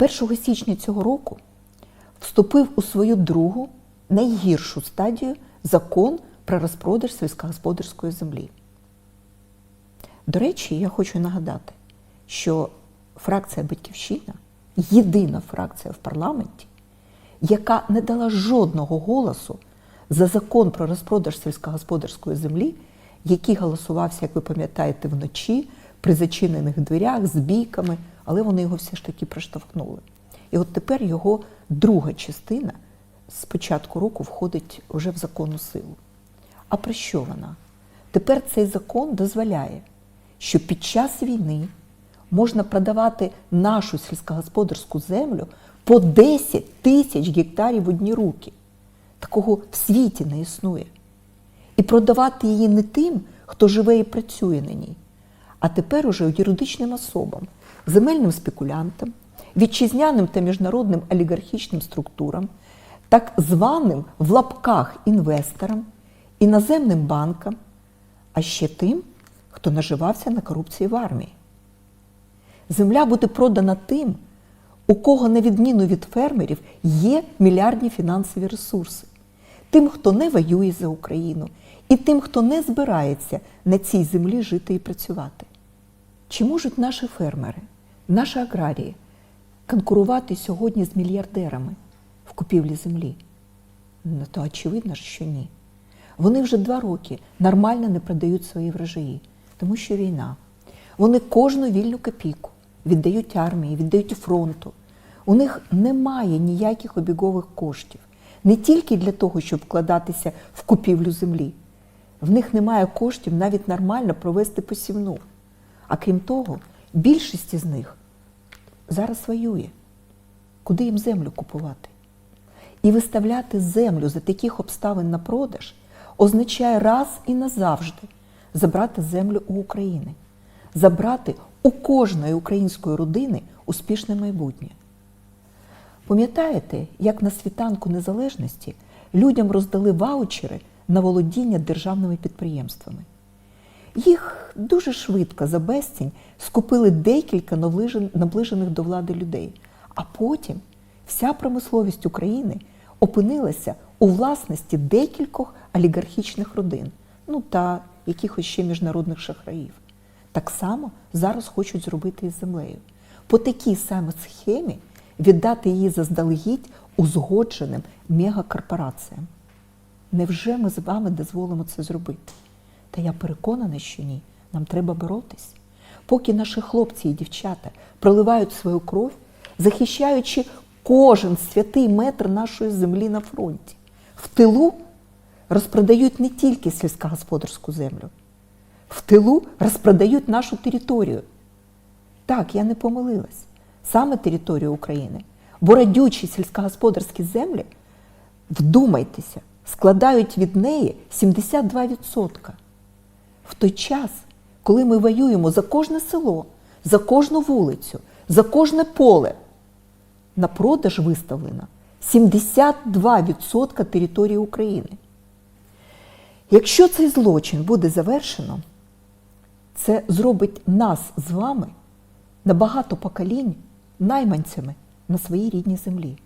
З 1 січня цього року вступив у свою другу найгіршу стадію закон про розпродаж сільськогосподарської землі. До речі, я хочу нагадати, що фракція Батьківщина єдина фракція в парламенті, яка не дала жодного голосу за закон про розпродаж сільськогосподарської землі, який голосувався, як ви пам'ятаєте, вночі при зачинених дверях з бійками, але вони його все ж таки проштовхнули. І от тепер його друга частина з початку року входить вже в законну силу. А про що вона? Тепер цей закон дозволяє, що під час війни можна продавати нашу сільськогосподарську землю по 10 тисяч гектарів в одні руки. Такого в світі не існує. І продавати її не тим, хто живе і працює на ній, а тепер уже юридичним особам, земельним спекулянтам, вітчизняним та міжнародним олігархічним структурам, так званим в лапках інвесторам, іноземним банкам, а ще тим, хто наживався на корупції в армії. Земля буде продана тим, у кого, на відміну від фермерів, є мільярдні фінансові ресурси, тим, хто не воює за Україну, і тим, хто не збирається на цій землі жити і працювати. Чи можуть наші фермери, наші аграрії конкурувати сьогодні з мільярдерами в купівлі землі? Ну, то очевидно, що ні. Вони вже два роки нормально не продають свої врожаї, тому що війна. Вони кожну вільну копійку віддають армії, віддають фронту. У них немає ніяких обігових коштів. Не тільки для того, щоб вкладатися в купівлю землі. В них немає коштів навіть нормально провести посівну. А крім того, більшість з них зараз воює. Куди їм землю купувати? І виставляти землю за таких обставин на продаж означає раз і назавжди забрати землю у України, забрати у кожної української родини успішне майбутнє. Пам'ятаєте, як на світанку незалежності людям роздали ваучери на володіння державними підприємствами? Їх дуже швидко за безцінь скупили декілька наближених до влади людей, а потім вся промисловість України опинилася у власності декількох олігархічних родин, ну та якихось ще міжнародних шахраїв. Так само зараз хочуть зробити із землею. По такій самій схемі віддати її заздалегідь узгодженим мегакорпораціям. Невже ми з вами дозволимо це зробити? Та я переконана, що ні. Нам треба боротись. Поки наші хлопці і дівчата проливають свою кров, захищаючи кожен святий метр нашої землі на фронті. В тилу розпродають не тільки сільськогосподарську землю, в тилу розпродають нашу територію. Так, я не помилилась. Саме територію України. Бо радючі сільськогосподарські землі, вдумайтеся, складають від неї 72%. В той час, коли ми воюємо за кожне село, за кожну вулицю, за кожне поле, на продаж виставлено 72% території України. Якщо цей злочин буде завершено, це зробить нас з вами на багато поколінь найманцями на своїй рідній землі.